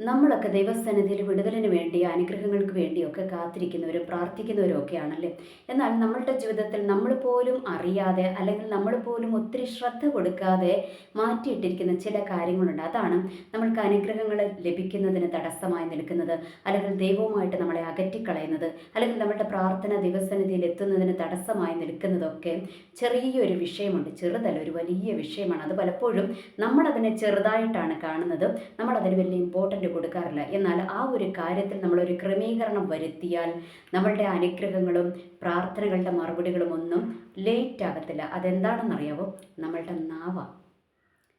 നമ്മളൊക്കെ ദൈവസന്നിധിയിൽ വിടുതലിന് വേണ്ടി അനുഗ്രഹങ്ങൾക്ക് വേണ്ടിയൊക്കെ കാത്തിരിക്കുന്നവരും പ്രാർത്ഥിക്കുന്നവരും ഒക്കെ ആണല്ലേ എന്നാൽ നമ്മളുടെ ജീവിതത്തിൽ നമ്മൾ പോലും അറിയാതെ അല്ലെങ്കിൽ നമ്മൾ പോലും ഒത്തിരി ശ്രദ്ധ കൊടുക്കാതെ മാറ്റിയിട്ടിരിക്കുന്ന ചില കാര്യങ്ങളുണ്ട്. അതാണ് നമ്മൾക്ക് അനുഗ്രഹങ്ങൾ ലഭിക്കുന്നതിന് തടസ്സമായി നിൽക്കുന്നത്. അല്ലെങ്കിൽ ദൈവവുമായിട്ട് നമ്മളെ അകറ്റിക്കളയുന്നത്. അല്ലെങ്കിൽ നമ്മളുടെ പ്രാർത്ഥന ദൈവസന്നിധിയിൽ എത്തുന്നതിന് തടസ്സമായി നിൽക്കുന്നതൊക്കെ ചെറിയൊരു വിഷയമുണ്ട്. ചെറുതല്ല ഒരു വലിയ വിഷയമാണ്. അത് പലപ്പോഴും നമ്മളതിനെ ചെറുതായിട്ടാണ് കാണുന്നത്. നമ്മളതിന് വലിയ ഇമ്പോർട്ടന്റ് കൊടുക്കാറില്ല. എന്നാൽ ആ ഒരു കാര്യത്തിൽ നമ്മളൊരു ക്രമീകരണം വരുത്തിയാൽ നമ്മളുടെ അനുഗ്രഹങ്ങളും പ്രാർത്ഥനകളുടെ മറുപടികളും ഒന്നും ലേറ്റ് ആകത്തില്ല. അതെന്താണെന്നറിയാവോ? നമ്മളുടെ നാവ.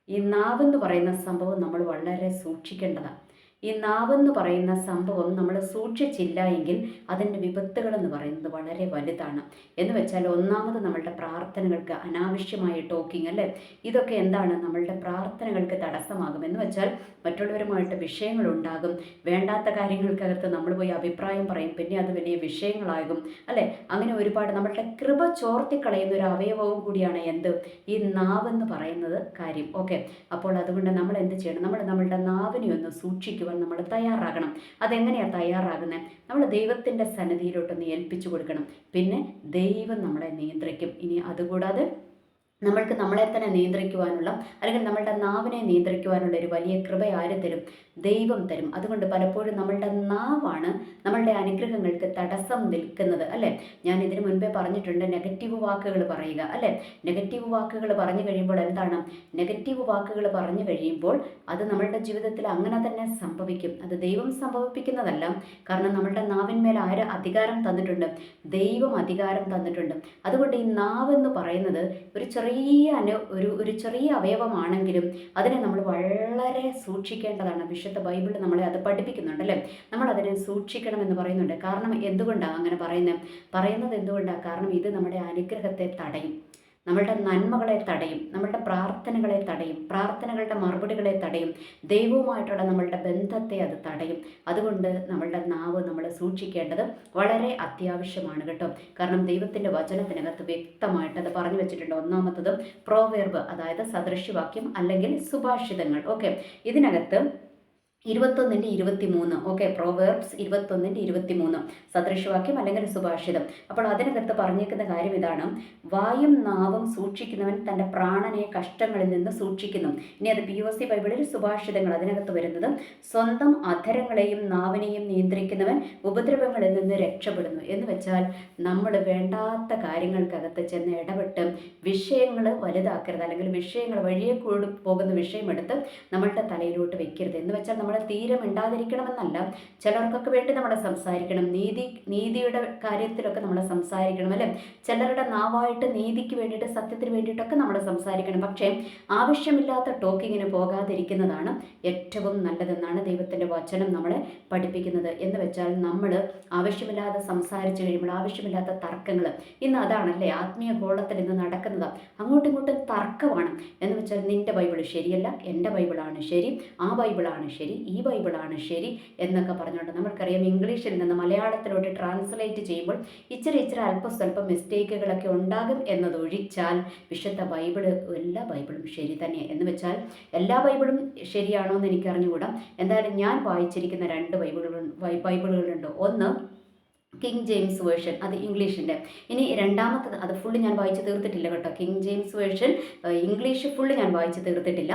ഈ നാവെന്ന് പറയുന്ന സംഭവം നമ്മൾ വളരെ സൂക്ഷിക്കേണ്ടതാണ്. ഈ നാവെന്ന് പറയുന്ന സംഭവം നമ്മൾ സൂക്ഷിച്ചില്ല എങ്കിൽ അതിന്റെ വിപത്തുകൾ എന്ന് പറയുന്നത് വളരെ വലുതാണ്. എന്ന് വെച്ചാൽ ഒന്നാമത് നമ്മളുടെ പ്രാർത്ഥനകൾക്ക് അനാവശ്യമായ ടോക്കിംഗ് അല്ലേ? ഇതൊക്കെ എന്താണ്? നമ്മളുടെ പ്രാർത്ഥനകൾക്ക് തടസ്സമാകും. എന്ന് വെച്ചാൽ മറ്റുള്ളവരുമായിട്ട് വിഷയങ്ങളുണ്ടാകും. വേണ്ടാത്ത കാര്യങ്ങൾക്കകത്ത് നമ്മൾ പോയി അഭിപ്രായം പറയും. പിന്നെ അത് വലിയ വിഷയങ്ങളാകും അല്ലേ? അങ്ങനെ ഒരുപാട് നമ്മളുടെ കൃപ ചോർത്തിക്കളയുന്ന ഒരു അവയവവും കൂടിയാണ് എന്ത്? ഈ നാവെന്ന് പറയുന്നത് കാര്യം. ഓക്കെ. അപ്പോൾ അതുകൊണ്ട് നമ്മൾ എന്ത് ചെയ്യണം? നമ്മൾ നമ്മളുടെ നാവിനെ ഒന്ന് സൂക്ഷിക്കുവാൻ നമ്മൾ തയ്യാറാകണം. അതെങ്ങനെയാണ് തയ്യാറാകുന്നത് നമ്മൾ ദൈവത്തിന്റെ സന്നിധിയിലോട്ടൊന്ന് ഏൽപ്പിച്ചു കൊടുക്കണം. പിന്നെ ദൈവം നമ്മളെ നിയന്ത്രിക്കും. ഇനി അതുകൂടാതെ നമ്മൾക്ക് നമ്മളെ തന്നെ നിയന്ത്രിക്കുവാനുള്ള അല്ലെങ്കിൽ നമ്മളുടെ നാവിനെ നിയന്ത്രിക്കുവാനുള്ള ഒരു വലിയ കൃപ ആര് തരും? ദൈവം തരും. അതുകൊണ്ട് പലപ്പോഴും നമ്മളുടെ നാവാണ് നമ്മളുടെ അനുഗ്രഹങ്ങൾക്ക് തടസ്സം നിൽക്കുന്നത് അല്ലേ? ഞാൻ ഇതിനു മുൻപേ പറഞ്ഞിട്ടുണ്ട് നെഗറ്റീവ് വാക്കുകൾ പറയുക അല്ലേ? നെഗറ്റീവ് വാക്കുകൾ പറഞ്ഞു കഴിയുമ്പോൾ എന്താണ്? നെഗറ്റീവ് വാക്കുകൾ പറഞ്ഞു കഴിയുമ്പോൾ അത് നമ്മളുടെ ജീവിതത്തിൽ അങ്ങനെ തന്നെ സംഭവിക്കും. അത് ദൈവം സംഭവിപ്പിക്കുന്നതല്ല. കാരണം നമ്മളുടെ നാവിന്മേൽ ആര് അധികാരം തന്നിട്ടുണ്ട്? ദൈവം അധികാരം തന്നിട്ടുണ്ട്. അതുകൊണ്ട് ഈ നാവ് എന്ന് പറയുന്നത് ഒരു ചെറിയ അനു ഒരു ഒരു ചെറിയ അവയവമാണെങ്കിലും അതിനെ നമ്മൾ വളരെ സൂക്ഷിക്കേണ്ടതാണ്. വിശുദ്ധ ബൈബിൾ നമ്മളെ അത് പഠിപ്പിക്കുന്നുണ്ട് അല്ലേ? നമ്മൾ അതിനെ സൂക്ഷിക്കണം എന്ന് പറയുന്നുണ്ട്. കാരണം എന്തുകൊണ്ടാണ് അങ്ങനെ പറയുന്നത്? പറയുന്നത് എന്തുകൊണ്ടാണ്? കാരണം ഇത് നമ്മുടെ അനുഗ്രഹത്തെ തടയും. നമ്മളുടെ നന്മകളെ തടയും. നമ്മളുടെ പ്രാർത്ഥനകളെ തടയും. പ്രാർത്ഥനകളുടെ മറുപടികളെ തടയും. ദൈവവുമായിട്ടുള്ള നമ്മളുടെ ബന്ധത്തെ അത് തടയും. അതുകൊണ്ട് നമ്മളുടെ നാവ് നമ്മൾ സൂക്ഷിക്കേണ്ടത് വളരെ അത്യാവശ്യമാണ് കേട്ടോ. കാരണം ദൈവത്തിന്റെ വചനത്തിനകത്ത് വ്യക്തമായിട്ട് അത് പറഞ്ഞു വെച്ചിട്ടുണ്ട്. ഒന്നാമത്തത് പ്രോവേർബ് അതായത് സദൃശ്യവാക്യം അല്ലെങ്കിൽ സുഭാഷിതങ്ങൾ. ഓക്കെ. ഇതിനകത്ത് ഇരുപത്തൊന്നിന്റെ ഇരുപത്തി മൂന്ന് ഓക്കെ പ്രോവേർബ്സ് ഇരുപത്തൊന്നിന്റെ ഇരുപത്തി മൂന്ന് സദൃശവാക്യം അല്ലെങ്കിൽ സുഭാഷിതം. അപ്പോൾ അതിനകത്ത് പറഞ്ഞേക്കുന്ന കാര്യം ഇതാണ്. വായും നാവും സൂക്ഷിക്കുന്നവൻ തന്റെ പ്രാണനെ കഷ്ടങ്ങളിൽ നിന്ന് സൂക്ഷിക്കുന്നു. ഇനി അത് പി ഒ സി ബൈബിളിൽ സുഭാഷിതങ്ങൾ അതിനകത്ത് വരുന്നത് സ്വന്തം അധരങ്ങളെയും നാവിനെയും നിയന്ത്രിക്കുന്നവൻ ഉപദ്രവങ്ങളിൽ നിന്ന് രക്ഷപ്പെടുന്നു. എന്ന് വെച്ചാൽ നമ്മൾ വേണ്ടാത്ത കാര്യങ്ങൾക്കകത്ത് ചെന്ന് ഇടപെട്ട് വിഷയങ്ങൾ വലുതാക്കരുത്. അല്ലെങ്കിൽ വിഷയങ്ങൾ വഴിയെ കൂടി പോകുന്ന വിഷയമെടുത്ത് നമ്മളുടെ തലയിലോട്ട് വെക്കരുത്. എന്ന് വെച്ചാൽ നമ്മൾ തീരെ മിണ്ടാതിരിക്കണമെന്നല്ല. ചിലർക്കൊക്കെ വേണ്ടി നമ്മൾ സംസാരിക്കണം. നീതി നീതിയുടെ കാര്യത്തിലൊക്കെ നമ്മൾ സംസാരിക്കണം അല്ലേ? ചിലരുടെ നാവായിട്ട് നീതിക്ക് വേണ്ടിയിട്ട് സത്യത്തിന് വേണ്ടിയിട്ടൊക്കെ നമ്മൾ സംസാരിക്കണം. പക്ഷേ ആവശ്യമില്ലാത്ത ടോക്കിങ്ങിന് പോകാതിരിക്കുന്നതാണ് ഏറ്റവും നല്ലതെന്നാണ് ദൈവത്തിന്റെ വചനം നമ്മളെ പഠിപ്പിക്കുന്നത്. എന്ന് വെച്ചാൽ നമ്മൾ ആവശ്യമില്ലാതെ സംസാരിച്ചു കഴിയുമ്പോൾ ആവശ്യമില്ലാത്ത തർക്കങ്ങൾ. ഇന്ന് അതാണല്ലേ ആത്മീയ ഗോളത്തിൽ ഇന്ന് നടക്കുന്നത്. അങ്ങോട്ടും ഇങ്ങോട്ടും തർക്കമാണ്. എന്ന് വെച്ചാൽ നിന്റെ ബൈബിൾ ശരിയല്ല എന്റെ ബൈബിളാണ് ശരി ആ ബൈബിളാണ് ശരി ഈ ബൈബിളാണ് ശരി എന്നൊക്കെ പറഞ്ഞുകൊണ്ട് നമുക്കറിയാം ഇംഗ്ലീഷിൽ നിന്ന് മലയാളത്തിലോട്ട് ട്രാൻസ്ലേറ്റ് ചെയ്യുമ്പോൾ ഇച്ചിരി ഇച്ചിരി അല്പം സ്വല്പം മിസ്റ്റേക്കുകളൊക്കെ ഉണ്ടാകും എന്നതൊഴിച്ചാൽ വിശുദ്ധ ബൈബിൾ എല്ലാ ബൈബിളും ശരി തന്നെ എന്ന് വെച്ചാൽ എല്ലാ ബൈബിളും ശരിയാണോ എന്ന് എനിക്ക് അറിഞ്ഞുകൂടാ എന്തായാലും ഞാൻ വായിച്ചിരിക്കുന്ന രണ്ട് ബൈബിളുകൾ ബൈബിളുകളുണ്ട്. ഒന്ന് കിങ് ജെയിംസ് വേർഷൻ അത് ഇംഗ്ലീഷിന്റെ. ഇനി രണ്ടാമത്തത് അത് ഫുള്ള് ഞാൻ വായിച്ച് തീർത്തിട്ടില്ല കേട്ടോ. King James version English full ഞാൻ വായിച്ച് തീർത്തിട്ടില്ല.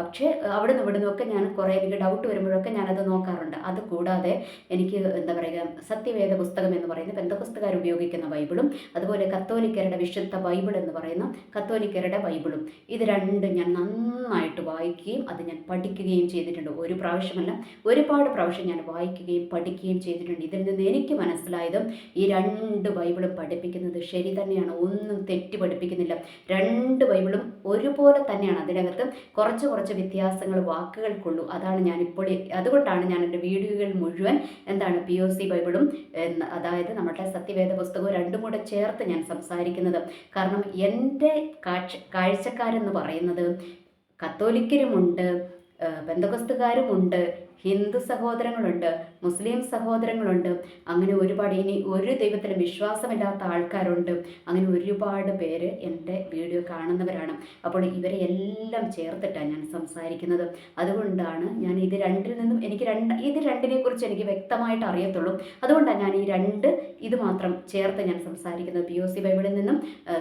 പക്ഷേ അവിടെ നിന്ന് ഇവിടെ നിന്നൊക്കെ ഞാൻ കുറേ എനിക്ക് ഡൗട്ട് വരുമ്പോഴൊക്കെ ഞാനത് നോക്കാറുണ്ട്. അത് കൂടാതെ എനിക്ക് എന്താ പറയുക സത്യവേദ പുസ്തകം എന്ന് പറയുന്ന ബന്ധപുസ്തകാർ ഉപയോഗിക്കുന്ന ബൈബിളും അതുപോലെ കത്തോലിക്കരുടെ വിശുദ്ധ ബൈബിൾ എന്ന് പറയുന്ന കത്തോലിക്കരുടെ ബൈബിളും. ഇത് രണ്ടും ഞാൻ നന്നായിട്ട് വായിക്കുകയും അത് ഞാൻ പഠിക്കുകയും ചെയ്തിട്ടുണ്ട്. ഒരു പ്രാവശ്യമല്ല ഒരുപാട് പ്രാവശ്യം ഞാൻ വായിക്കുകയും പഠിക്കുകയും ചെയ്തിട്ടുണ്ട്. ഇതിൽ നിന്ന് എനിക്ക് മനസ്സിലായത് ഈ രണ്ട് ബൈബിളും പഠിപ്പിക്കുന്നത് ശരി തന്നെയാണ് ഒന്നും തെറ്റ് പഠിപ്പിക്കുന്നില്ല. രണ്ട് ബൈബിളും ഒരുപോലെ തന്നെയാണ് അതിനകത്ത്. കുറച്ച് കുറച്ച് വ്യത്യാസങ്ങൾ വാക്കുകൾക്കുള്ളൂ. അതാണ് ഞാനിപ്പോൾ അതുകൊണ്ടാണ് ഞാൻ എന്റെ വീഡിയോകൾ മുഴുവൻ എന്താണ് പി ഒ സി ബൈബിളും അതായത് നമ്മുടെ സത്യവേദ പുസ്തകവും രണ്ടും കൂടെ ചേർത്ത് ഞാൻ സംസാരിക്കുന്നത്. കാരണം എന്റെ കാഴ്ച കാഴ്ചക്കാരെന്ന് പറയുന്നത് കത്തോലിക്കരുമുണ്ട് ബന്ധകസ്തുകാരുമുണ്ട് ഹിന്ദു സഹോദരങ്ങളുണ്ട് മുസ്ലിം സഹോദരങ്ങളുണ്ട്. അങ്ങനെ ഒരുപാട് ഇനി ഒരു ദൈവത്തിലും വിശ്വാസമില്ലാത്ത ആൾക്കാരുണ്ട്. അങ്ങനെ ഒരുപാട് പേര് എന്റെ വീഡിയോ കാണുന്നവരാണ്. അപ്പോൾ ഇവരെ എല്ലാം ചേർത്തിട്ടാണ് ഞാൻ സംസാരിക്കുന്നത്. അതുകൊണ്ടാണ് ഞാൻ ഇത് രണ്ടിൽ നിന്നും എനിക്ക് രണ്ട് ഇത് രണ്ടിനെ കുറിച്ച് എനിക്ക് വ്യക്തമായിട്ട് അറിയത്തുള്ളൂ. അതുകൊണ്ടാണ് ഞാൻ ഈ രണ്ട് ഇത് മാത്രം ചേർത്ത് ഞാൻ സംസാരിക്കുന്നത്. പി ഒ സി ബൈബിളിൽ നിന്നും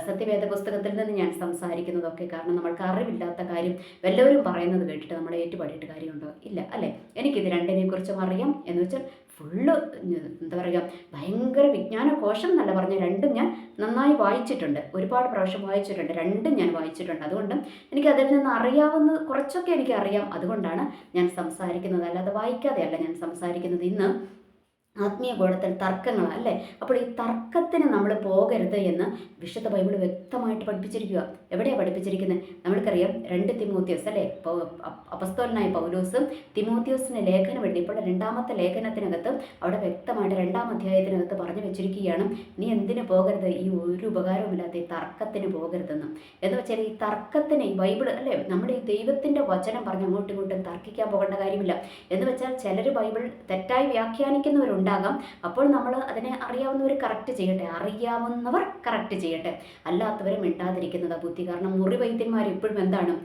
സത്യവേദ പുസ്തകത്തിൽ നിന്നും ഞാൻ സംസാരിക്കുന്നതൊക്കെ കാരണം നമ്മൾക്ക് അറിവില്ലാത്ത കാര്യം എല്ലാവരും പറയുന്നത് കേട്ടിട്ട് നമ്മൾ ഏറ്റുപാടിയിട്ട് കാര്യമുണ്ടോ? ഇല്ല അല്ലേ? എനിക്കിത് രണ്ടിനെ കുറിച്ചും അറിയാം എന്ന് വെച്ചാൽ ഫുള്ള് എന്താ പറയുക ഭയങ്കര വിജ്ഞാനകോശം എന്നല്ല പറഞ്ഞ രണ്ടും ഞാൻ നന്നായി വായിച്ചിട്ടുണ്ട്. ഒരുപാട് പ്രാവശ്യം വായിച്ചിട്ടുണ്ട്. രണ്ടും ഞാൻ വായിച്ചിട്ടുണ്ട്. അതുകൊണ്ട് എനിക്ക് അതിൽ നിന്ന് അറിയാവുന്ന കുറച്ചൊക്കെ എനിക്ക് അറിയാം. അതുകൊണ്ടാണ് ഞാൻ സംസാരിക്കുന്നത്. അല്ലാതെ വായിക്കാതെയല്ല ഞാൻ സംസാരിക്കുന്നത്. ഇന്ന് ആത്മീയ ഗോളത്തിൽ തർക്കങ്ങൾ അല്ലേ? അപ്പോൾ ഈ തർക്കത്തിന് നമ്മൾ പോകരുത് എന്ന് വിശുദ്ധ ബൈബിൾ വ്യക്തമായിട്ട് പഠിപ്പിച്ചിരിക്കുക. എവിടെയാണ് പഠിപ്പിച്ചിരിക്കുന്നത്? നമ്മൾക്കറിയാം രണ്ട് തിമോത്യോസ് അല്ലേ? അപസ്തോലനായ പൗലോസും തിമോത്യോസിന് ലേഖനം എഴുതിയപ്പോൾ രണ്ടാമത്തെ ലേഖനത്തിനകത്ത് അവിടെ വ്യക്തമായിട്ട് രണ്ടാം അധ്യായത്തിനകത്ത് പറഞ്ഞു വെച്ചിരിക്കുകയാണ് നീ എന്തിനു പോകരുത്? ഈ ഒരു ഉപകാരവുമില്ലാത്ത ഈ തർക്കത്തിന് പോകരുതെന്ന്. എന്ന് വെച്ചാൽ ഈ തർക്കത്തിന് ഈ ബൈബിൾ അല്ലേ? നമ്മുടെ ഈ ദൈവത്തിന്റെ വചനം പറഞ്ഞ് അങ്ങോട്ടും ഇങ്ങോട്ടും തർക്കിക്കാൻ പോകേണ്ട കാര്യമില്ല. എന്ന് വെച്ചാൽ ചിലർ ബൈബിൾ തെറ്റായി വ്യാഖ്യാനിക്കുന്നവരുണ്ട്. ഉണ്ടാകാം. അപ്പോൾ നമ്മൾ അതിനെ അറിയാവുന്നവർ കറക്റ്റ് ചെയ്യട്ടെ? അറിയാവുന്നവർ കറക്റ്റ് ചെയ്യട്ടെ? അല്ലാത്തവരെ മിണ്ടാതിരിക്കുന്നത് ബുദ്ധി. കാരണം മുറി വൈദ്യന്മാർ എപ്പോഴും എന്താണ്?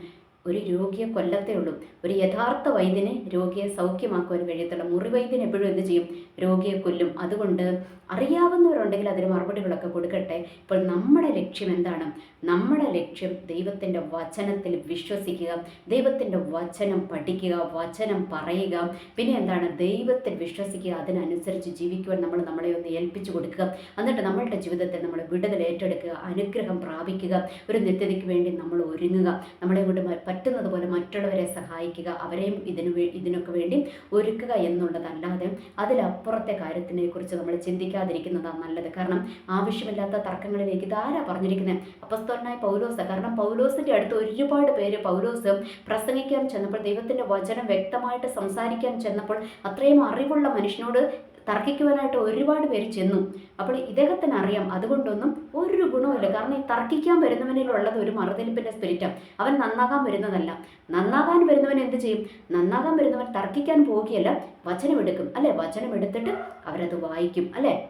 ഒരു രോഗിയെ കൊല്ലത്തേ ഉള്ളൂ. ഒരു യഥാർത്ഥ വൈദ്യനെ രോഗിയെ സൗഖ്യമാക്കുവാൻ കഴിയത്തുള്ള മുറിവൈദ്യൻ എപ്പോഴും എന്ത് ചെയ്യും? രോഗിയെ കൊല്ലും. അതുകൊണ്ട് അറിയാവുന്നവരുണ്ടെങ്കിൽ അതിന് മറുപടികളൊക്കെ കൊടുക്കട്ടെ. ഇപ്പോൾ നമ്മുടെ ലക്ഷ്യം എന്താണ്? നമ്മുടെ ലക്ഷ്യം ദൈവത്തിന്റെ വചനത്തിൽ വിശ്വസിക്കുക. ദൈവത്തിന്റെ വചനം പഠിക്കുക. വചനം പറയുക. പിന്നെ എന്താണ്? ദൈവത്തിൽ വിശ്വസിക്കുക. അതിനനുസരിച്ച് ജീവിക്കുവാൻ നമ്മൾ നമ്മളെ ഒന്ന് ഏൽപ്പിച്ചു കൊടുക്കുക. എന്നിട്ട് നമ്മളുടെ ജീവിതത്തിൽ നമ്മൾ വിടുതൽ ഏറ്റെടുക്കുക. അനുഗ്രഹം പ്രാപിക്കുക. ഒരു നിത്യതയ്ക്ക് വേണ്ടി നമ്മൾ ഒരുങ്ങുക. നമ്മളെ കൊണ്ട് പറ്റുന്നത് പോലെ മറ്റുള്ളവരെ സഹായിക്കുക അവരെയും ഇതിനു ഇതിനൊക്കെ വേണ്ടി ഒരുക്കുക എന്നുള്ളതല്ലാതെ അതിലപ്പുറത്തെ കാര്യത്തിനെ കുറിച്ച് നമ്മൾ ചിന്തിക്കാതിരിക്കുന്നതാണ് നല്ലത്. കാരണം ആവശ്യമില്ലാത്ത തർക്കങ്ങളിലേക്ക് ഇതാരാ പറഞ്ഞിരിക്കുന്നത് അപ്പസ്തോലനായ പൗലോസ്. കാരണം പൗലോസിന്റെ അടുത്ത് ഒരുപാട് പേര് പൗലോസ് പ്രസംഗിക്കാൻ ചെന്നപ്പോൾ ദൈവത്തിന്റെ വചനം വ്യക്തമായിട്ട് സംസാരിക്കാൻ ചെന്നപ്പോൾ അത്രയും അറിവുള്ള മനുഷ്യനോട് തർക്കിക്കുവാനായിട്ട് ഒരുപാട് പേര് ചെന്നു. അപ്പോൾ ഇദ്ദേഹത്തിന് അറിയാം അതുകൊണ്ടൊന്നും ഒരു ഗുണവുമില്ല. കാരണം ഈ തർക്കിക്കാൻ വരുന്നവനിലുള്ളത് ഒരു മറുതെലിപ്പിന്റെ സ്പിരിറ്റാണ് അവൻ നന്നാകാൻ വരുന്നതല്ല. നന്നാകാൻ വരുന്നവൻ എന്ത് ചെയ്യും? നന്നാകാൻ വരുന്നവൻ തർക്കിക്കാൻ പോവുകയല്ല. വചനമെടുക്കും. അല്ലേ? വചനം എടുത്തിട്ട് അവരത് വായിക്കും. അല്ലേ?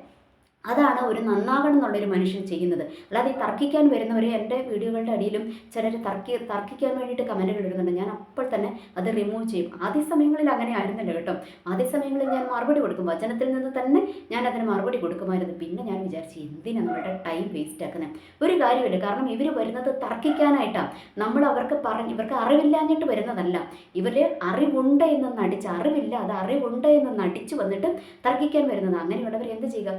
അതാണ് ഒരു നന്നാകണം എന്നുള്ളൊരു മനുഷ്യൻ ചെയ്യുന്നത്. അല്ലാതെ ഈ തർക്കിക്കാൻ വരുന്നവരെ എന്റെ വീഡിയോകളുടെ അടിയിലും ചിലർ തർക്കി തർക്കിക്കാൻ വേണ്ടിയിട്ട് കമന്റുകൾ ഇടുന്നുണ്ട്. ഞാൻ അപ്പോൾ തന്നെ അത് റിമൂവ് ചെയ്യും. ആദ്യ സമയങ്ങളിൽ അങ്ങനെ ആയിരുന്നില്ല കേട്ടോ. ആദ്യ സമയങ്ങളിൽ ഞാൻ മറുപടി കൊടുക്കും. വചനത്തിൽ നിന്ന് തന്നെ ഞാൻ അതിന് മറുപടി കൊടുക്കുമായിരുന്നു. പിന്നെ ഞാൻ വിചാരിച്ചു എന്തിനാണ് നമ്മളുടെ ടൈം വേസ്റ്റ് ആക്കുന്നത് ഒരു കാര്യമില്ല. കാരണം ഇവർ വരുന്നത് തർക്കിക്കാനായിട്ടാണ് നമ്മൾ അവർക്ക് പറഞ്ഞ് ഇവർക്ക് അറിവില്ലാഞ്ഞിട്ട് വരുന്നതല്ല. ഇവർ അറിവുണ്ട് എന്ന് നടിച്ച് അറിവില്ല അത് അറിവുണ്ട് എന്ന് നടിച്ച് വന്നിട്ട് തർക്കിക്കാൻ വരുന്നത്. അങ്ങനെയുള്ളവർ എന്ത് ചെയ്യുക?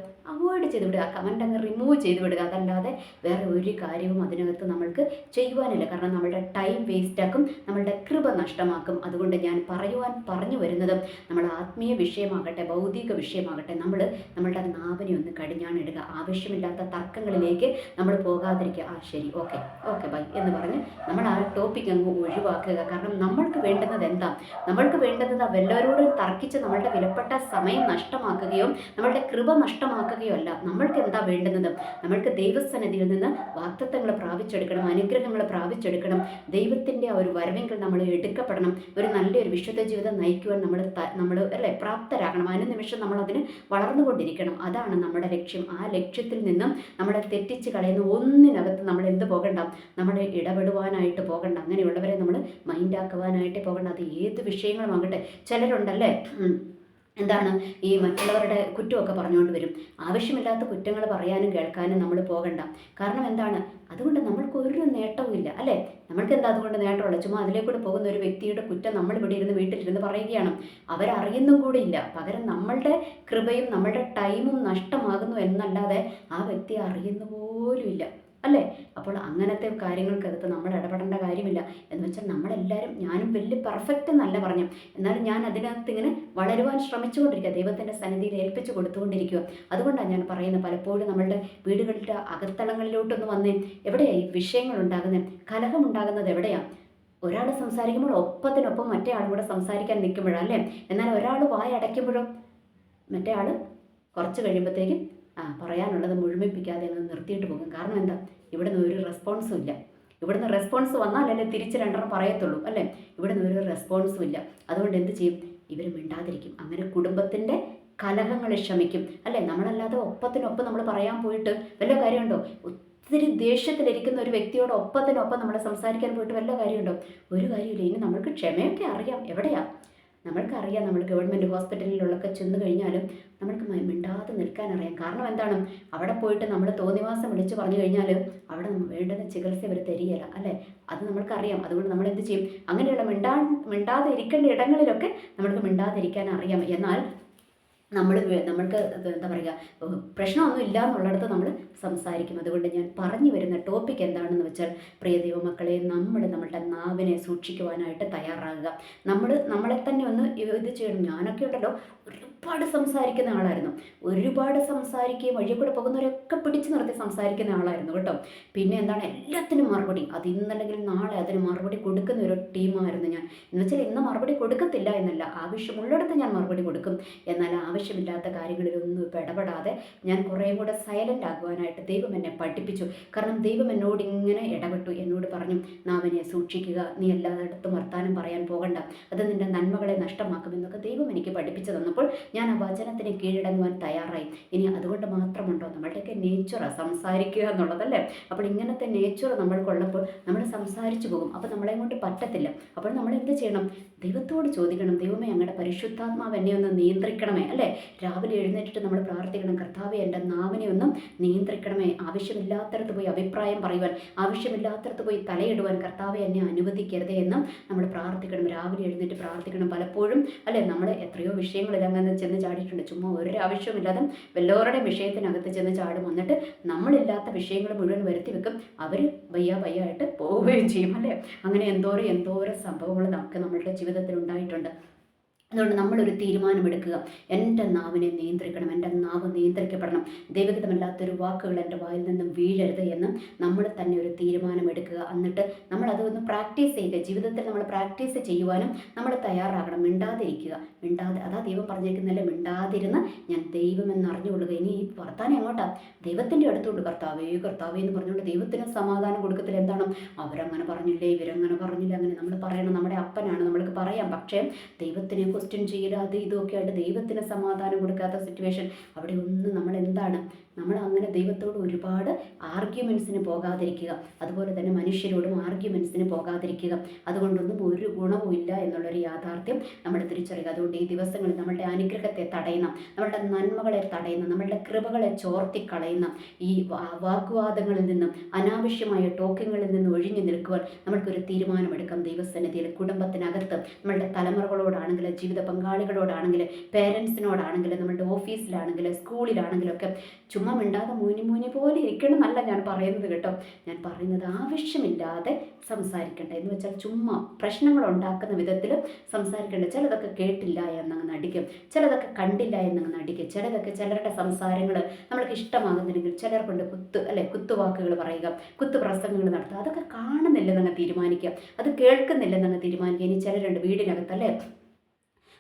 അവോയ്ഡ് ചെയ്ത് വിടുക കമന്റ് അങ്ങ് റിമൂവ് ചെയ്ത് വിടുക. അതല്ലാതെ വേറെ ഒരു കാര്യവും അതിനകത്ത് നമ്മൾക്ക് ചെയ്യുവാനില്ല. കാരണം നമ്മളുടെ ടൈം വേസ്റ്റാക്കും നമ്മളുടെ കൃപ നഷ്ടമാക്കും. അതുകൊണ്ട് ഞാൻ പറയുവാൻ പറഞ്ഞു വരുന്നത് നമ്മൾ ആത്മീയ വിഷയമാകട്ടെ ഭൗതിക വിഷയമാകട്ടെ നമ്മൾ നമ്മളുടെ നാവിനെ ഒന്ന് കടിഞ്ഞാണിടുക ആവശ്യമില്ലാത്ത തർക്കങ്ങളിലേക്ക് നമ്മൾ പോകാതിരിക്കുക. ആ ശരി. ഓക്കെ ഓക്കെ ബൈ എന്ന് പറഞ്ഞ് നമ്മൾ ആ ടോപ്പിക് അങ്ങ് ഒഴിവാക്കുക. കാരണം നമ്മൾക്ക് വേണ്ടുന്നത് എന്താ? നമ്മൾക്ക് വേണ്ടുന്നത് വല്ലവരോടും തർക്കിച്ച് നമ്മളുടെ വിലപ്പെട്ട സമയം നഷ്ടമാക്കുകയോ നമ്മളുടെ കൃപ നഷ്ടമാക്കുകയോ അല്ല. നമ്മൾക്ക് എന്താ വേണ്ടുന്നത്? നമ്മൾക്ക് ദൈവസന്നിധിയിൽ നിന്ന് വാക്തത്വങ്ങൾ പ്രാപിച്ചെടുക്കണം അനുഗ്രഹങ്ങൾ പ്രാപിച്ചെടുക്കണം. ദൈവത്തിന്റെ ആ ഒരു വരവെങ്കിൽ നമ്മൾ എടുക്കപ്പെടണം. ഒരു നല്ലൊരു വിശുദ്ധ ജീവിതം നയിക്കുവാൻ നമ്മൾ നമ്മൾ അല്ലേ പ്രാപ്തരാകണം. നിമിഷം നമ്മൾ അതിന് വളർന്നുകൊണ്ടിരിക്കണം. അതാണ് നമ്മുടെ ലക്ഷ്യം. ആ ലക്ഷ്യത്തിൽ നിന്നും നമ്മളെ തെറ്റിച്ച് കളയുന്ന ഒന്നിനകത്ത് നമ്മൾ എന്ത് പോകണ്ട? നമ്മൾ ഇടപെടുവാനായിട്ട് പോകണ്ട. അങ്ങനെയുള്ളവരെ നമ്മൾ മൈൻഡാക്കുവാനായിട്ട് പോകണ്ട. അത് ഏത് വിഷയങ്ങളുമാകട്ടെ ചിലരുണ്ടല്ലേ എന്താണ് ഈ മറ്റുള്ളവരുടെ കുറ്റമൊക്കെ പറഞ്ഞുകൊണ്ട് വരും. ആവശ്യമില്ലാത്ത കുറ്റങ്ങൾ പറയാനും കേൾക്കാനും നമ്മൾ പോകണ്ട. കാരണം എന്താണ്? അതുകൊണ്ട് നമ്മൾക്ക് ഒരു നേട്ടവും ഇല്ല. അല്ലേ? നമ്മൾക്ക് എന്താ അതുകൊണ്ട് നേട്ടമുള്ള ചുമ്മാ അതിലേക്കൂടെ പോകുന്ന ഒരു വ്യക്തിയുടെ കുറ്റം നമ്മൾ ഇവിടെ ഇരുന്ന് വീട്ടിലിരുന്ന് പറയുകയാണ്. അവരറിയുന്നും കൂടി ഇല്ല. പകരം നമ്മളുടെ കൃപയും നമ്മളുടെ ടൈമും നഷ്ടമാകുന്നു എന്നല്ലാതെ ആ വ്യക്തി അറിയുന്ന പോലും ഇല്ല. അല്ലേ? അപ്പോൾ അങ്ങനത്തെ കാര്യങ്ങൾക്കകത്ത് നമ്മൾ ഇടപെടേണ്ട കാര്യമില്ല. എന്ന് വെച്ചാൽ നമ്മളെല്ലാവരും ഞാനും വലിയ പെർഫെക്റ്റ് എന്നല്ല പറഞ്ഞു എന്നാലും ഞാൻ അതിനകത്ത് ഇങ്ങനെ വളരുവാൻ ശ്രമിച്ചുകൊണ്ടിരിക്കുക. ദൈവത്തിന്റെ സന്നിധിയിൽ ഏൽപ്പിച്ച് കൊടുത്തുകൊണ്ടിരിക്കുക. അതുകൊണ്ടാണ് ഞാൻ പറയുന്നത് പലപ്പോഴും നമ്മളുടെ വീടുകളിലെ അകത്തളങ്ങളിലോട്ടൊന്ന് വന്ന് എവിടെയായി വിഷയങ്ങൾ ഉണ്ടാകുന്നത് കലഹം ഉണ്ടാകുന്നത് എവിടെയാണ് ഒരാൾ സംസാരിക്കുമ്പോൾ ഒപ്പത്തിനൊപ്പം മറ്റേ ആളും കൂടെ സംസാരിക്കാൻ നിൽക്കുമ്പോഴല്ലേ എന്നാൽ ഒരാൾ വായ അടയ്ക്കുമ്പോഴോ മറ്റേ ആൾ കുറച്ച് കഴിയുമ്പോഴത്തേക്കും ആ പറയാനുള്ളത് മുഴുമിപ്പിക്കാതെ അങ്ങ് നിർത്തിയിട്ട് പോകും. കാരണം എന്താ? ഇവിടുന്ന് ഒരു റെസ്പോൺസും ഇല്ല. ഇവിടുന്ന് റെസ്പോൺസ് വന്നാലല്ലേ തിരിച്ച് രണ്ടെണ്ണം പറയത്തുള്ളൂ അല്ലേ? ഇവിടുന്ന് ഒരു റെസ്പോൺസും ഇല്ല. അതുകൊണ്ട് എന്ത് ചെയ്യും? ഇവർ മിണ്ടാതിരിക്കും. അങ്ങനെ കുടുംബത്തിന്റെ കലഹങ്ങൾ ക്ഷമിക്കും അല്ലേ? നമ്മളല്ലാതെ ഒപ്പത്തിനൊപ്പം നമ്മൾ പറയാൻ പോയിട്ട് വല്ല കാര്യമുണ്ടോ? ഒത്തിരി ദേഷ്യത്തിലിരിക്കുന്ന ഒരു വ്യക്തിയോട് ഒപ്പത്തിനൊപ്പം നമ്മൾ സംസാരിക്കാൻ പോയിട്ട് വല്ല കാര്യമുണ്ടോ? ഒരു കാര്യമില്ല ഇനി നമ്മൾക്ക് ക്ഷമയൊക്കെ അറിയാം. എവിടെയാ? നമ്മൾക്കറിയാം നമ്മൾ ഗവൺമെന്റ് ഹോസ്പിറ്റലിലൊക്കെ ചെന്ന് കഴിഞ്ഞാലും നമ്മൾക്ക് മിണ്ടാതെ നിൽക്കാൻ അറിയാം. കാരണം എന്താണ്? അവിടെ പോയിട്ട് നമ്മൾ തോന്നിവാസം വിളിച്ച് പറഞ്ഞു കഴിഞ്ഞാൽ അവിടെ വേണ്ടുന്ന ചികിത്സ ഇവർ തരികയില്ല അല്ലേ? അത് നമ്മൾക്കറിയാം. അതുകൊണ്ട് നമ്മൾ എന്ത് ചെയ്യും? അങ്ങനെയുള്ള മിണ്ടാ മിണ്ടാതെ ഇരിക്കേണ്ട ഇടങ്ങളിലൊക്കെ നമ്മൾക്ക് മിണ്ടാതിരിക്കാൻ അറിയാം. എന്നാൽ നമ്മൾ നമ്മൾക്ക് എന്താ പറയുക പ്രശ്നമൊന്നും ഇല്ല എന്നുള്ളിടത്ത് നമ്മൾ സംസാരിക്കും. അതുകൊണ്ട് ഞാൻ പറഞ്ഞു വരുന്ന ടോപ്പിക് എന്താണെന്ന് വെച്ചാൽ പ്രിയ ദൈവമക്കളെ നമ്മൾ നമ്മളുടെ നാവിനെ സൂക്ഷിക്കുവാനായിട്ട് തയ്യാറാകുക. നമ്മൾ നമ്മളെ തന്നെ ഒന്ന് ഇത് ചെയ്യണം. ഞാനൊക്കെ ഉണ്ടല്ലോ ഒരുപാട് സംസാരിക്കുന്ന ആളായിരുന്നു. ഒരുപാട് സംസാരിക്കുകയും വഴിയിൽ കൂടെ പോകുന്നവരൊക്കെ പിടിച്ചു നിർത്തി സംസാരിക്കുന്ന ആളായിരുന്നു കേട്ടോ. പിന്നെ എന്താണ്? എല്ലാത്തിനും മറുപടി. അത് ഇന്നല്ലെങ്കിൽ നാളെ അതിന് മറുപടി കൊടുക്കുന്ന ഒരു ടീമായിരുന്നു ഞാൻ. എന്ന് വെച്ചാൽ ഇന്ന് മറുപടി കൊടുക്കത്തില്ല എന്നല്ല. ആവശ്യമുള്ളിടത്ത് ഞാൻ മറുപടി കൊടുക്കും. എന്നാൽ ആവശ്യമില്ലാത്ത കാര്യങ്ങളിലൊന്നും ഇടപെടാതെ ഞാൻ കുറേ കൂടെ സൈലന്റ് ആകുവാനായിട്ട് ദൈവം എന്നെ പഠിപ്പിച്ചു. കാരണം ദൈവം എന്നോട് ഇങ്ങനെ ഇടപെട്ടു. എന്നോട് പറഞ്ഞു നാവിനെ സൂക്ഷിക്കുക. നീ എല്ലായിടത്തും വർത്താനം പറയാൻ പോകണ്ട. അത് നിന്റെ നന്മകളെ നഷ്ടമാക്കുമെന്നൊക്കെ ദൈവം എനിക്ക് പഠിപ്പിച്ചു തന്നപ്പോൾ ഞാൻ ആ വചനത്തിന് കീഴടങ്ങുവാൻ തയ്യാറായി. ഇനി അതുകൊണ്ട് മാത്രമുണ്ടോ? നമ്മളുടെയൊക്കെ നേച്ചർ സംസാരിക്കുക എന്നുള്ളതല്ലേ? അപ്പോൾ ഇങ്ങനത്തെ നേച്ചർ നമ്മൾക്കുള്ളപ്പോൾ നമ്മൾ സംസാരിച്ചു പോകും. അപ്പോൾ നമ്മളെ കൊണ്ട് പറ്റത്തില്ല. അപ്പോൾ നമ്മൾ എന്ത് ചെയ്യണം? ദൈവത്തോട് ചോദിക്കണം. ദൈവമേ അങ്ങയുടെ പരിശുദ്ധാത്മാവ് എന്നെ ഒന്ന് നിയന്ത്രിക്കണമേ അല്ലേ? രാവിലെ എഴുന്നേറ്റിട്ട് നമ്മൾ പ്രാർത്ഥിക്കണം. കർത്താവെ എന്റെ നാവിനെ ഒന്നും നിയന്ത്രിക്കണമേ. ആവശ്യമില്ലാത്തടത്ത് പോയി അഭിപ്രായം പറയുവാൻ ആവശ്യമില്ലാത്തടത്ത് പോയി തലയിടുവാൻ കർത്താവെ എന്നെ അനുവദിക്കരുതേ എന്നും നമ്മൾ പ്രാർത്ഥിക്കണം. രാവിലെ എഴുന്നേറ്റ് പ്രാർത്ഥിക്കണം. പലപ്പോഴും അല്ലേ നമ്മൾ എത്രയോ വിഷയങ്ങളിൽ അങ്ങനെ ചെന്ന് ചാടിയിട്ടുണ്ട്. ചുമ്മാ ഒരു ആവശ്യമില്ലാതെ വല്ലവരുടെ വിഷയത്തിനകത്ത് ചെന്ന് ചാടും. വന്നിട്ട് നമ്മളില്ലാത്ത വിഷയങ്ങൾ മുഴുവൻ വരുത്തി വെക്കും. അവർ വയ്യ വയ്യായിട്ട് പോവുകയും ചെയ്യും അല്ലേ? അങ്ങനെ എന്തോരം എന്തോരം സംഭവങ്ങൾ നമുക്ക് നമ്മളുടെ ജീവിതത്തിൽ ഉണ്ടായിട്ടുണ്ട്. അതുകൊണ്ട് നമ്മളൊരു തീരുമാനമെടുക്കുക. എന്റെ നാവിനെ നിയന്ത്രിക്കണം എന്റെ നാവ് നിയന്ത്രിക്കപ്പെടണം. ദൈവഗതമല്ലാത്തൊരു വാക്കുകൾ എന്റെ വായിൽ നിന്നും വീഴരുത് എന്ന് നമ്മൾ തന്നെ ഒരു തീരുമാനമെടുക്കുക. എന്നിട്ട് നമ്മൾ അതൊന്ന് പ്രാക്ടീസ് ചെയ്യുക. ജീവിതത്തിൽ നമ്മൾ പ്രാക്ടീസ് ചെയ്യുവാനും നമ്മൾ തയ്യാറാകണം. മിണ്ടാതിരിക്കുക. മിണ്ടാതെ അതാ ദൈവം പറഞ്ഞേക്കുന്നല്ലേ മിണ്ടാതിരുന്ന് ഞാൻ ദൈവമെന്ന് അറിഞ്ഞുകൊള്ളുക. ഇനി ഈ വർത്താനം എങ്ങോട്ടാ? ദൈവത്തിന്റെ അടുത്തോട്ട്. കർത്താവേ കർത്താവേ എന്ന് പറഞ്ഞുകൊണ്ട് ദൈവത്തിന് സമാധാനം കൊടുക്കത്തില്ല. എന്താണ്? അവരങ്ങനെ പറഞ്ഞില്ലേ ഇവരങ്ങനെ പറഞ്ഞില്ല അങ്ങനെ നമ്മൾ പറയണം. നമ്മുടെ അപ്പനാണ് നമ്മൾക്ക് പറയാം. പക്ഷേ ദൈവത്തിനെ ക്വസ്റ്റ്യൻ ചെയ്യൽ അത് ഇതൊക്കെ ആയിട്ട് ദൈവത്തിന് സമാധാനം കൊടുക്കാത്ത സിറ്റുവേഷൻ അവിടെ ഒന്നും നമ്മൾ എന്താണ് നമ്മൾ അങ്ങനെ ദൈവത്തോട് ഒരുപാട് ആർഗ്യുമെൻസിന് പോകാതിരിക്കുക. അതുപോലെ തന്നെ മനുഷ്യരോടും ആർഗ്യുമെൻസിന് പോകാതിരിക്കുക. അതുകൊണ്ടൊന്നും ഒരു ഗുണവും ഇല്ല എന്നുള്ളൊരു യാഥാർത്ഥ്യം നമ്മൾ തിരിച്ചറിയുക. അതുകൊണ്ട് ഈ ദിവസങ്ങളിൽ നമ്മളുടെ അനുഗ്രഹത്തെ തടയുന്ന നമ്മളുടെ നന്മകളെ തടയുന്ന നമ്മളുടെ കൃപകളെ ചോർത്തിക്കളയുന്ന ഈ വാഗ്വാദങ്ങളിൽ നിന്നും അനാവശ്യമായ ടോക്കിങ്ങളിൽ നിന്നും ഒഴിഞ്ഞു നിൽക്കുവാൻ നമ്മൾക്കൊരു തീരുമാനമെടുക്കാം ദൈവസന്നിധിയിൽ. കുടുംബത്തിനകത്ത് നമ്മളുടെ തലമുറകളോടാണെങ്കിൽ ജീവിത പങ്കാളികളോടാണെങ്കിൽ പേരൻസിനോടാണെങ്കിൽ നമ്മളുടെ ഓഫീസിലാണെങ്കിൽ സ്കൂളിലാണെങ്കിലൊക്കെ ചുമ്മാ മിണ്ടാതെ മൂനി മൂനി പോലെ ഇരിക്കണം എന്നല്ല ഞാൻ പറയുന്നത് കേട്ടോ. ഞാൻ പറയുന്നത് ആവശ്യമില്ലാതെ സംസാരിക്കണ്ട എന്ന് വെച്ചാൽ ചുമ്മാ പ്രശ്നങ്ങൾ ഉണ്ടാക്കുന്ന വിധത്തിൽ സംസാരിക്കേണ്ട. ചിലതൊക്കെ കേട്ടില്ല എന്നങ്ങ് നടിക്കും. ചിലതൊക്കെ കണ്ടില്ല എന്നങ്ങ് നടിക്കും. ചിലതൊക്കെ ചിലരുടെ സംസാരങ്ങൾ നമ്മൾക്ക് ഇഷ്ടമാകുന്നില്ലെങ്കിൽ ചിലർ കൊണ്ട് കുത്ത് അല്ലെ കുത്തുവാക്കുകൾ പറയുക കുത്തു പ്രസംഗങ്ങൾ നടത്തുക. അതൊക്കെ കാണുന്നില്ലെന്നങ്ങ് തീരുമാനിക്കുക. അത് കേൾക്കുന്നില്ലെന്നങ്ങ് തീരുമാനിക്കുക. ഇനി ചിലരുണ്ട് വീടിനകത്തല്ലേ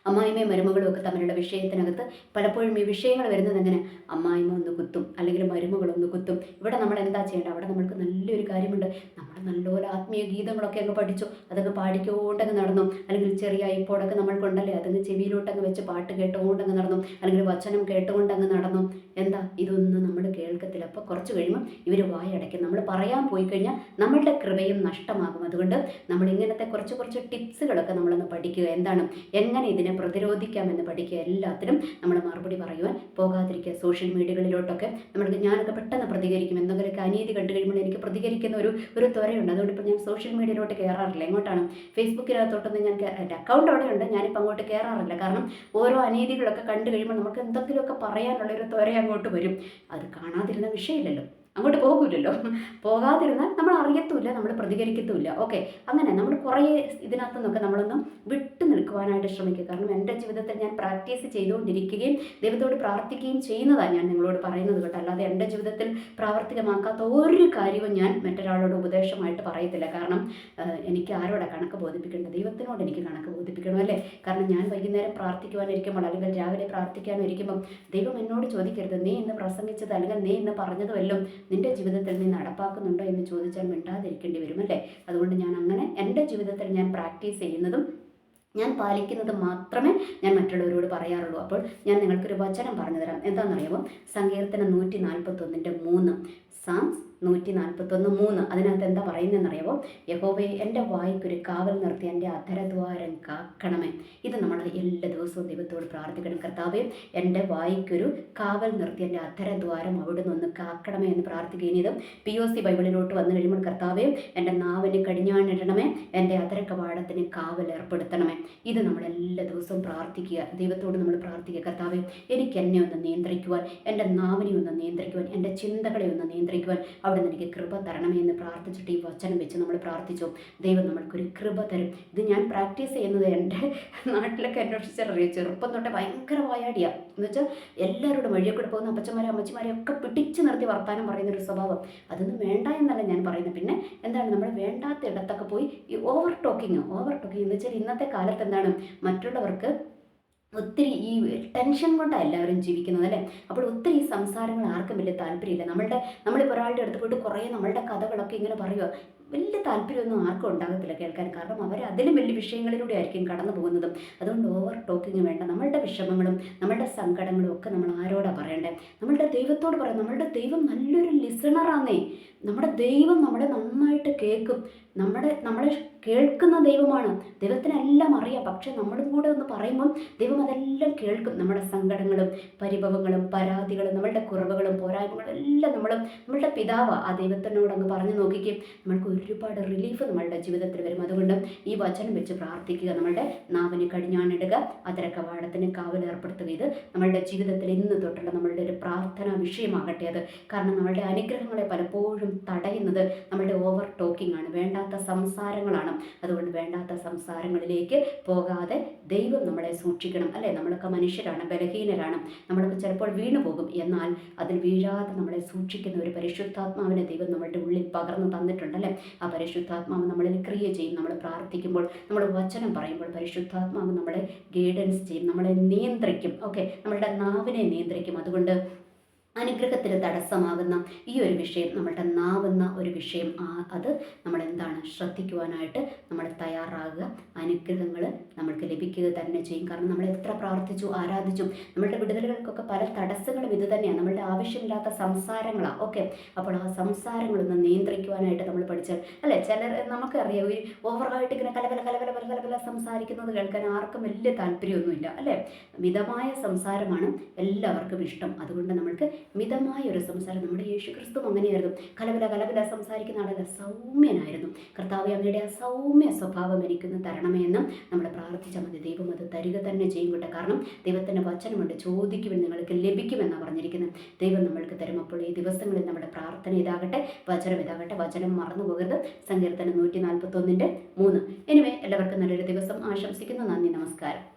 അമ്മായിമ്മയും മരുമകളും ഒക്കെ തമ്മിലുള്ള വിഷയത്തിനകത്ത് പലപ്പോഴും ഈ വിഷയങ്ങൾ വരുന്നത് എങ്ങനെ? അമ്മായിമ്മ ഒന്ന് കുത്തും അല്ലെങ്കിൽ മരുമകൾ ഒന്ന് കുത്തും. ഇവിടെ നമ്മൾ എന്താ ചെയ്യേണ്ടത്? അവിടെ നമ്മൾക്ക് നല്ലൊരു കാര്യമുണ്ട്. നമ്മൾ നല്ലപോലെ ആത്മീയ ഗീതങ്ങളൊക്കെ അങ്ങ് പഠിച്ചു അതൊക്കെ പാടിക്കോണ്ടങ്ങ് നടന്നു. അല്ലെങ്കിൽ ചെറിയ ഐപ്പോടൊക്കെ നമ്മൾക്കുണ്ടല്ലേ അതങ്ങ് ചെവിയിലോട്ടങ്ങ് വെച്ച് പാട്ട് കേട്ടുകൊണ്ടങ്ങ് നടന്നു. അല്ലെങ്കിൽ വചനം കേട്ടുകൊണ്ടങ്ങ് നടന്നു. എന്താ? ഇതൊന്നും നമ്മൾ കേൾക്കത്തില്ല. അപ്പോൾ കുറച്ച് കഴിയുമ്പോൾ ഇവർ വായടയ്ക്കും. നമ്മൾ പറയാൻ പോയി കഴിഞ്ഞാൽ നമ്മളുടെ കൃപയും നഷ്ടമാകും. അതുകൊണ്ട് നമ്മൾ ഇങ്ങനത്തെ കുറച്ച് കുറച്ച് ടിപ്സുകളൊക്കെ നമ്മളൊന്ന് പഠിക്കുക. എന്താണ്? എങ്ങനെ ഇതിനെ പ്രതിരോധിക്കാമെന്ന് പഠിക്കുക എല്ലാത്തിനും നമ്മൾ മറുപടി പറയുവാൻ പോകാതിരിക്കുക. സോഷ്യൽ മീഡിയകളിലോട്ടൊക്കെ നമ്മൾക്ക് ഞാനൊക്കെ പെട്ടെന്ന് പ്രതികരിക്കും. എന്തെങ്കിലുമൊക്കെ അനീതി കണ്ടു കഴിയുമ്പോൾ എനിക്ക് പ്രതികരിക്കുന്ന ഒരു ഒരു ത്വരയുണ്ട്. അതുകൊണ്ട് ഇപ്പോൾ ഞാൻ സോഷ്യൽ മീഡിയയിലോട്ട് കയറാറില്ല. എങ്ങോട്ടാണ്? ഫേസ്ബുക്കിനകത്തോട്ടൊന്നും ഞാൻ എന്റെ അക്കൗണ്ട് അവിടെ ഉണ്ട് ഞാനിപ്പോൾ അങ്ങോട്ട് കയറാറില്ല. കാരണം ഓരോ അനീതികളൊക്കെ കണ്ടു കഴിയുമ്പോൾ നമുക്ക് എന്തെങ്കിലുമൊക്കെ പറയാനുള്ള ഒരു ത്വര അങ്ങോട്ട് വരും. അത് കാണാതിരുന്ന വിഷയമില്ലല്ലോ. അങ്ങോട്ട് പോകില്ലല്ലോ പോകാതിരുന്നാൽ നമ്മൾ അറിയത്തുമില്ല നമ്മൾ പ്രതികരിക്കത്തുമില്ല. ഓക്കെ അങ്ങനെ നമ്മൾ കുറേ ഇതിനകത്തു നിന്നൊക്കെ നമ്മളൊന്നും വിട്ടു നിൽക്കുവാനായിട്ട് ശ്രമിക്കുക. കാരണം എന്റെ ജീവിതത്തിൽ ഞാൻ പ്രാക്ടീസ് ചെയ്തുകൊണ്ടിരിക്കുകയും ദൈവത്തോട് പ്രാർത്ഥിക്കുകയും ചെയ്യുന്നതാണ് ഞാൻ നിങ്ങളോട് പറയുന്നത് കേട്ടോ. അല്ലാതെ എന്റെ ജീവിതത്തിൽ പ്രാവർത്തികമാക്കാത്ത ഒരു കാര്യവും ഞാൻ മറ്റൊരാളോട് ഉപദേശമായിട്ട് പറയത്തില്ല. കാരണം എനിക്ക് ആരോടെ കണക്ക് ബോധിപ്പിക്കേണ്ടത്? ദൈവത്തിനോട് എനിക്ക് കണക്ക് ബോധിപ്പിക്കണം അല്ലേ? കാരണം ഞാൻ വൈകുന്നേരം പ്രാർത്ഥിക്കുവാനിരിക്കുമ്പോൾ അല്ലെങ്കിൽ രാവിലെ പ്രാർത്ഥിക്കാനിരിക്കുമ്പോൾ ദൈവം എന്നോട് ചോദിക്കരുത്. നീ ഇന്ന് പ്രസംഗിച്ചത് അല്ലെങ്കിൽ നീ ഇന്ന് പറഞ്ഞതുമല്ലോ നിന്റെ ജീവിതത്തിൽ നീ നടപ്പാക്കുന്നുണ്ടോ എന്ന് ചോദിച്ചാൽ മിണ്ടാതിരിക്കേണ്ടി വരും അല്ലേ? അതുകൊണ്ട് ഞാൻ അങ്ങനെ എന്റെ ജീവിതത്തിൽ ഞാൻ പ്രാക്ടീസ് ചെയ്യുന്നതും ഞാൻ പാലിക്കുന്നത് മാത്രമേ ഞാൻ മറ്റുള്ളവരോട് പറയാറുള്ളൂ. അപ്പോൾ ഞാൻ നിങ്ങൾക്കൊരു വചനം പറഞ്ഞു തരാം. എന്താണെന്നറിയാമോ? സങ്കീർത്തനം നൂറ്റി നാൽപ്പത്തൊന്നിന്റെ മൂന്ന്. സാംസ് നൂറ്റി നാൽപ്പത്തൊന്ന് മൂന്ന്. അതിനകത്ത് എന്താ പറയുന്നതെന്നറിയാമോ യഹോവയെ എന്റെ വായിക്കൊരു കാവൽ നിർത്തി എന്റെ അധരദ്വാരം കാക്കണമേ. ഇത് നമ്മൾ എല്ലാ ദിവസവും ദൈവത്തോട് പ്രാർത്ഥിക്കണം. കർത്താവേ എന്റെ വായിക്കൊരു കാവൽ നിർത്തി എന്റെ അധരദ്വാരം അവിടെ നിന്ന് കാക്കണമേ എന്ന് പ്രാർത്ഥിക്കുകയും ചെയ്തു. പി ഒ സി ബൈബിളിലോട്ട് വന്നു കഴിയുമ്പോൾ കർത്താവേ എന്റെ നാവിന് കടിഞ്ഞാണിടണമേ എന്റെ അധര കവാടത്തിന് കാവൽ ഏർപ്പെടുത്തണമേ. ഇത് നമ്മൾ എല്ലാ ദിവസവും പ്രാർത്ഥിക്കുക. ദൈവത്തോട് നമ്മൾ പ്രാർത്ഥിക്കുക. കർത്താവേ എനിക്ക് എന്നെ ഒന്ന് നിയന്ത്രിക്കുവാൻ എന്റെ നാവിനെ ഒന്ന് നിയന്ത്രിക്കുവാൻ എന്റെ ചിന്തകളെ ഒന്ന് നിയന്ത്രിക്കുവാൻ അവിടെ നിന്ന് എനിക്ക് കൃപ തരണമേ എന്ന് പ്രാർത്ഥിച്ചിട്ട് ഈ വചനം വെച്ച് നമ്മൾ പ്രാർത്ഥിച്ചു. ദൈവം നമ്മൾക്കൊരു കൃപ തരും. ഇത് ഞാൻ പ്രാക്ടീസ് ചെയ്യുന്നത് എന്റെ നാട്ടിലൊക്കെ അന്വേഷിച്ചറിയാം ചെറുപ്പം തൊട്ടേ ഭയങ്കര വായാടിയാണ് എന്ന് വെച്ചാൽ എല്ലാവരോടും വഴിയെ കൂടെ പോകുന്ന അപ്പച്ചന്മാരെ അമ്മച്ചിമാരെ ഒക്കെ പിടിച്ചു നിർത്തി വർത്താനം പറയുന്ന ഒരു സ്വഭാവം. അതൊന്നും വേണ്ട എന്നല്ല ഞാൻ പറയുന്നത്. പിന്നെ എന്താണ്? നമ്മൾ വേണ്ടാത്ത ഇടത്തൊക്കെ പോയി ഈ ഓവർ ടോക്കിങ് ഓവർ ടോക്കിങ് എന്ന് വെച്ചാൽ ഇന്നത്തെ കാലത്ത് എന്താണ്? മറ്റുള്ളവർക്ക് ഒത്തിരി ഈ ടെൻഷൻ കൊണ്ടാണ് എല്ലാവരും ജീവിക്കുന്നത് അല്ലേ? അപ്പോൾ ഒത്തിരി ഈ സംസാരങ്ങൾ ആർക്കും വലിയ താല്പര്യമില്ല. നമ്മളുടെ നമ്മളിപ്പോൾ ഒരാളുടെ അടുത്ത് പോയിട്ട് കുറേ നമ്മളുടെ കഥകളൊക്കെ ഇങ്ങനെ പറയുക വലിയ താല്പര്യമൊന്നും ആർക്കും ഉണ്ടാകത്തില്ല കേൾക്കാൻ. കാരണം അവർ അതിലും വലിയ വിഷയങ്ങളിലൂടെ ആയിരിക്കും കടന്നു പോകുന്നതും. അതുകൊണ്ട് ഓവർ ടോക്കിങ് വേണ്ട. നമ്മളുടെ വിഷമങ്ങളും നമ്മളുടെ സങ്കടങ്ങളും ഒക്കെ നമ്മൾ ആരോടാണ് പറയേണ്ടത് നമ്മളുടെ ദൈവത്തോട് പറയാം. നമ്മളുടെ ദൈവം നല്ലൊരു ലിസണറാന്നേ നമ്മുടെ ദൈവം നമ്മളെ നന്നായിട്ട് കേൾക്കും. നമ്മുടെ നമ്മളെ കേൾക്കുന്ന ദൈവമാണ്. ദൈവത്തിനെല്ലാം അറിയാം. പക്ഷെ നമ്മളും കൂടെ ഒന്ന് പറയുമ്പം ദൈവം അതെല്ലാം കേൾക്കും. നമ്മുടെ സങ്കടങ്ങളും പരിഭവങ്ങളും പരാതികളും നമ്മളുടെ കുറവുകളും പോരായ്മകളും എല്ലാം നമ്മൾ നമ്മളുടെ പിതാവ് ആ ദൈവത്തിനോട് അങ്ങ് പറഞ്ഞു നോക്കിക്കും. നമ്മൾക്ക് ഒരുപാട് റിലീഫ് നമ്മളുടെ ജീവിതത്തിൽ വരും. അതുകൊണ്ട് ഈ വചനം വെച്ച് പ്രാർത്ഥിക്കുക. നമ്മളുടെ നാവിന് കടിഞ്ഞാണിടുക. അതര കവാടത്തിന് കാവൽ ഏർപ്പെടുത്തുക. ഇത് നമ്മളുടെ ജീവിതത്തിൽ ഇന്ന് തൊട്ടുള്ള നമ്മളുടെ ഒരു പ്രാർത്ഥനാ വിഷയമാകട്ടെ അത്. കാരണം നമ്മളുടെ അനുഗ്രഹങ്ങളെ പലപ്പോഴും തടയുന്നത് നമ്മളുടെ ഓവർ ടോക്കിംഗ് ആണ്. വേണ്ടാത്ത സംസാരങ്ങളാണ്. അതുകൊണ്ട് വേണ്ടാത്ത സംസാരങ്ങളിലേക്ക് പോകാതെ ദൈവം നമ്മളെ സൂക്ഷിക്കണം അല്ലേ? നമ്മളൊക്കെ മനുഷ്യരാണ് ബലഹീനരാണ്. നമ്മളൊക്കെ ചിലപ്പോൾ വീണു പോകും. എന്നാൽ അതിൽ വീഴാതെ നമ്മളെ സൂക്ഷിക്കുന്ന ഒരു പരിശുദ്ധാത്മാവിനെ ദൈവം നമ്മളുടെ ഉള്ളിൽ പകർന്നു തന്നിട്ടുണ്ട് അല്ലേ? ആ പരിശുദ്ധാത്മാവ് നമ്മളിൽ ക്രിയ ചെയ്യും. നമ്മൾ പ്രാർത്ഥിക്കുമ്പോൾ നമ്മൾ വചനം പറയുമ്പോൾ പരിശുദ്ധാത്മാവ് നമ്മളെ ഗൈഡൻസ് ചെയ്യും. നമ്മളെ നിയന്ത്രിക്കും. ഓക്കെ നമ്മളുടെ നാവിനെ നിയന്ത്രിക്കും. അതുകൊണ്ട് അനുഗ്രഹത്തിന് തടസ്സമാകുന്ന ഈ ഒരു വിഷയം നമ്മളുടെ നാവുന്ന ഒരു വിഷയം അത് നമ്മൾ എന്താണ് ശ്രദ്ധിക്കുവാനായിട്ട് നമ്മൾ തയ്യാറാകുക. അനുഗ്രഹങ്ങൾ നമ്മൾക്ക് ലഭിക്കുക തന്നെ ചെയ്യും. കാരണം നമ്മൾ എത്ര പ്രാർത്ഥിച്ചു ആരാധിച്ചു നമ്മളുടെ വിടുതലുകൾക്കൊക്കെ പല തടസ്സങ്ങളും ഇത് തന്നെയാണ്. നമ്മളുടെ ആവശ്യമില്ലാത്ത സംസാരങ്ങളാണ് ഓക്കെ. അപ്പോൾ ആ സംസാരങ്ങളൊന്ന് നിയന്ത്രിക്കുവാനായിട്ട് നമ്മൾ പഠിച്ചാൽ അല്ലേ? ചിലർ നമുക്കറിയാം ഈ ഓവറായിട്ട് ഇങ്ങനെ കലകല കലകല പല കലകല സംസാരിക്കുന്നത് കേൾക്കാൻ ആർക്കും വലിയ താല്പര്യമൊന്നുമില്ല അല്ലേ? മിതമായ സംസാരമാണ് എല്ലാവർക്കും ഇഷ്ടം. അതുകൊണ്ട് നമ്മൾക്ക് മിതമായ ഒരു സംസാരം നമ്മുടെ യേശു ക്രിസ്തു അങ്ങനെയായിരുന്നു. കലവില കലവില സംസാരിക്കുന്ന ആളല്ല സൗമ്യനായിരുന്നു. കർത്താവ് അങ്ങയുടെ ആ സൗമ്യ സ്വഭാവം എനിക്കൊന്ന് തരണമേ നമ്മൾ പ്രാർത്ഥിച്ചാൽ മതി. ദൈവം അത് തരിക തന്നെ ചെയ്യും കേട്ടോ. കാരണം ദൈവത്തിന്റെ വചനമുണ്ട്. ചോദിക്കുമെന്ന് നിങ്ങൾക്ക് ലഭിക്കുമെന്നാണ് പറഞ്ഞിരിക്കുന്നത്. ദൈവം നമ്മൾക്ക് തരും. അപ്പോൾ ഈ ദിവസങ്ങളിൽ നമ്മുടെ പ്രാർത്ഥന ഇതാകട്ടെ വചനം ഇതാകട്ടെ. വചനം മറന്നു പോകരുത്. സങ്കീർത്തനം നൂറ്റി നാൽപ്പത്തൊന്നിന്റെ മൂന്ന്. എനിവേ എല്ലാവർക്കും നല്ലൊരു ദിവസം ആശംസിക്കുന്നു. നന്ദി നമസ്കാരം.